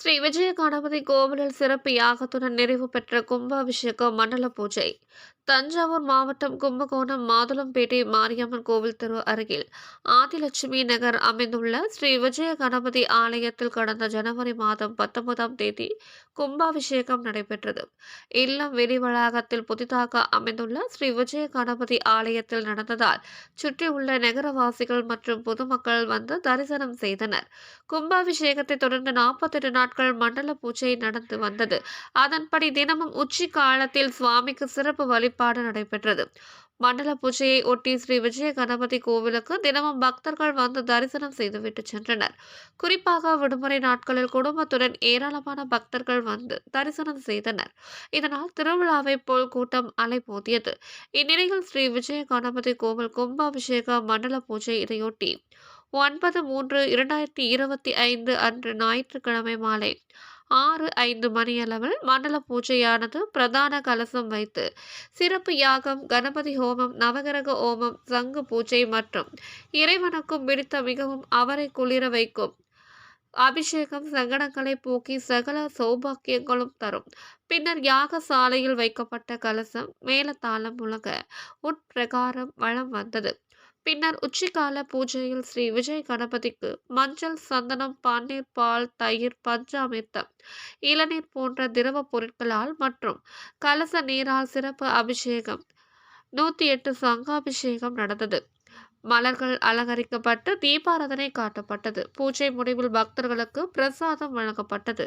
ஸ்ரீ விஜய கணபதி கோவிலில் சிறப்பு யாகத்துடன் நிறைவு பெற்ற கும்பாபிஷேக மண்டல பூஜை. தஞ்சாவூர் மாவட்டம் கும்பகோணம் மாதுளம்பேட்டை மாரியம்மன் கோவில் தெரு அருகில் ஆதிலட்சுமி நகர் அமைந்துள்ள ஸ்ரீ விஜய கணபதி ஆலயத்தில் கடந்த ஜனவரி மாதம் பத்தொன்பதாம் தேதி கும்பாபிஷேகம் நடைபெற்றது. இல்லம் வெளி வளாகத்தில் புதிதாக அமைந்துள்ள ஸ்ரீ விஜய கணபதி ஆலயத்தில் நடந்ததால் சுற்றியுள்ள நகரவாசிகள் மற்றும் பொதுமக்கள் வந்து தரிசனம் செய்தனர். கும்பாபிஷேகத்தை தொடர்ந்து நாற்பத்தெட்டு நாட்கள் நாட்கள் மண்டல பூஜை நடந்து வந்தது. அதன்படி தினமும் உச்சி காலத்தில் சுவாமிக்கு சிறப்பு வழிபாடு நடைபெற்றது. மண்டல பூஜையை ஒட்டி ஸ்ரீ விஜய கணபதி கோவிலுக்கு தினமும் பக்தர்கள் வந்து தரிசனம் செய்துவிட்டு சென்றனர். குறிப்பாக விடுமுறை நாட்களில் குடும்பத்துடன் ஏராளமான பக்தர்கள் வந்து தரிசனம் செய்தனர். இதனால் திருவிழாவை போல் கூட்டம் அலைமோதியது இந்நிலையில் ஸ்ரீ விஜய கணபதி கோவில் கும்பாபிஷேக மண்டல பூஜை இதையொட்டி ஒன்பது மூன்று இரண்டாயிரத்தி இருபத்தி ஐந்து அன்று ஞாயிற்றுக்கிழமை மாலை ஆறு ஐந்து மணியளவில் மண்டல பூஜையானது பிரதான கலசம் வைத்து சிறப்பு யாகம் கணபதி ஹோமம் நவகிரக ஹோமம் சங்கு பூஜை மற்றும் இறைவனுக்கும் பிடித்த மிகவும் அவரை குளிர வைக்கும் அபிஷேகம் சங்கடங்களை போக்கி சகல சௌபாக்கியங்களும் தரும். பின்னர் யாக சாலையில் வைக்கப்பட்ட கலசம் மேலத்தாளம் உலக உட்பிரகாரம் வளம் வந்தது. பின்னர் உச்சிகால பூஜையில் ஸ்ரீ விஜய் கணபதிக்கு மஞ்சள் சந்தனம் பன்னீர் பால் தயிர் பஞ்சாமிர்தம் இளநீர் போன்ற திரவ பொருட்களால் மற்றும் கலச நீரால் சிறப்பு அபிஷேகம் நூற்றி எட்டு சங்காபிஷேகம் நடந்தது. மலர்கள் அலங்கரிக்கப்பட்டு தீபாராதனை காட்டப்பட்டது. பூஜை முடிவில் பக்தர்களுக்கு பிரசாதம் வழங்கப்பட்டது.